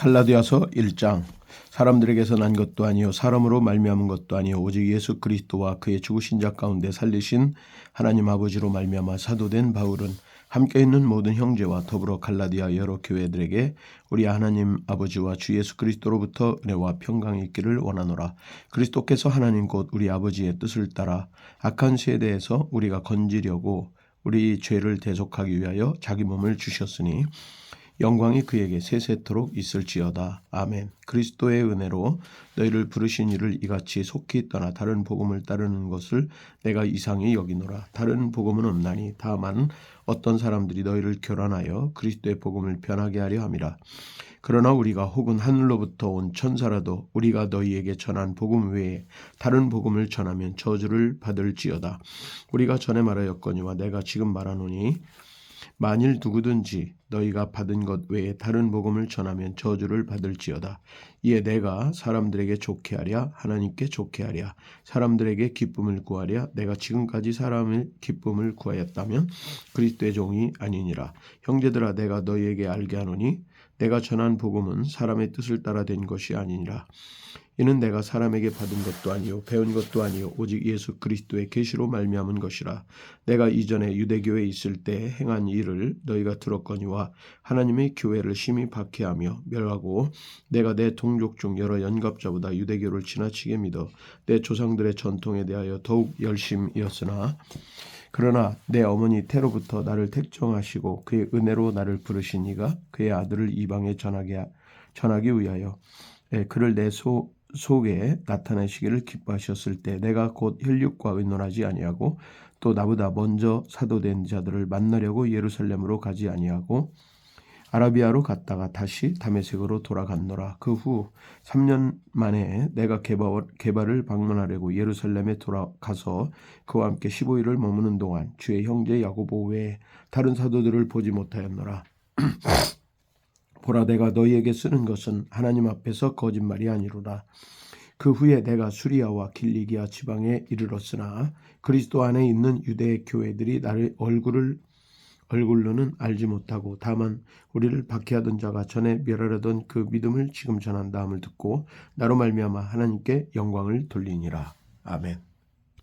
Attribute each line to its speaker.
Speaker 1: 갈라디아서 1장. 사람들에게서 난 것도 아니요 사람으로 말미암은 것도 아니요 오직 예수 그리스도와 그의 죽으신 자 가운데 살리신 하나님 아버지로 말미암아 사도된 바울은 함께 있는 모든 형제와 더불어 갈라디아 여러 교회들에게 우리 하나님 아버지와 주 예수 그리스도로부터 은혜와 평강이 있기를 원하노라. 그리스도께서 하나님 곧 우리 아버지의 뜻을 따라 악한 세대에서 우리가 건지려고 우리 죄를 대속하기 위하여 자기 몸을 주셨으니 영광이 그에게 세세토록 있을지어다. 아멘. 그리스도의 은혜로 너희를 부르신 이를 이같이 속히 떠나 다른 복음을 따르는 것을 내가 이상히 여기노라. 다른 복음은 없나니 다만 어떤 사람들이 너희를 교란하여 그리스도의 복음을 변하게 하려 함이라. 그러나 우리가 혹은 하늘로부터 온 천사라도 우리가 너희에게 전한 복음 외에 다른 복음을 전하면 저주를 받을지어다. 우리가 전에 말하였거니와 내가 지금 말하노니 만일 누구든지 너희가 받은 것 외에 다른 복음을 전하면 저주를 받을지어다. 이에 내가 사람들에게 좋게 하랴 하나님께 좋게 하랴 사람들에게 기쁨을 구하랴 내가 지금까지 사람의 기쁨을 구하였다면 그리스도의 종이 아니니라. 형제들아 내가 너희에게 알게 하노니 내가 전한 복음은 사람의 뜻을 따라 된 것이 아니니라. 이는 내가 사람에게 받은 것도 아니요 배운 것도 아니요 오직 예수 그리스도의 계시로 말미암은 것이라 내가 이전에 유대교에 있을 때 행한 일을 너희가 들었거니와 하나님의 교회를 심히 박해하며 멸하고 내가 내 동족 중 여러 연갑자보다 유대교를 지나치게 믿어 내 조상들의 전통에 대하여 더욱 열심이었으나 그러나 내 어머니 태로부터 나를 택정하시고 그의 은혜로 나를 부르신 이가 그의 아들을 이방에 전하게 전하기 위하여 예, 그를 내 소, 속에 나타내시기를 기뻐하셨을 때 내가 곧 혈육과 의논하지 아니하고 또 나보다 먼저 사도된 자들을 만나려고 예루살렘으로 가지 아니하고 아라비아로 갔다가 다시 다메섹으로 돌아갔노라. 그 후 3년 만에 내가 개발, 개발을 방문하려고 예루살렘에 돌아가서 그와 함께 15일을 머무는 동안 주의 형제 야고보 외에 다른 사도들을 보지 못하였노라. 보라 내가 너희에게 쓰는 것은 하나님 앞에서 거짓말이 아니로라. 그 후에 내가 수리아와 길리기아 지방에 이르렀으나 그리스도 안에 있는 유대 교회들이 나를 얼굴을 얼굴로는 알지 못하고 다만 우리를 박해하던 자가 전에 멸하려던 그 믿음을 지금 전한다함을 듣고 나로 말미암아 하나님께 영광을 돌리니라. 아멘.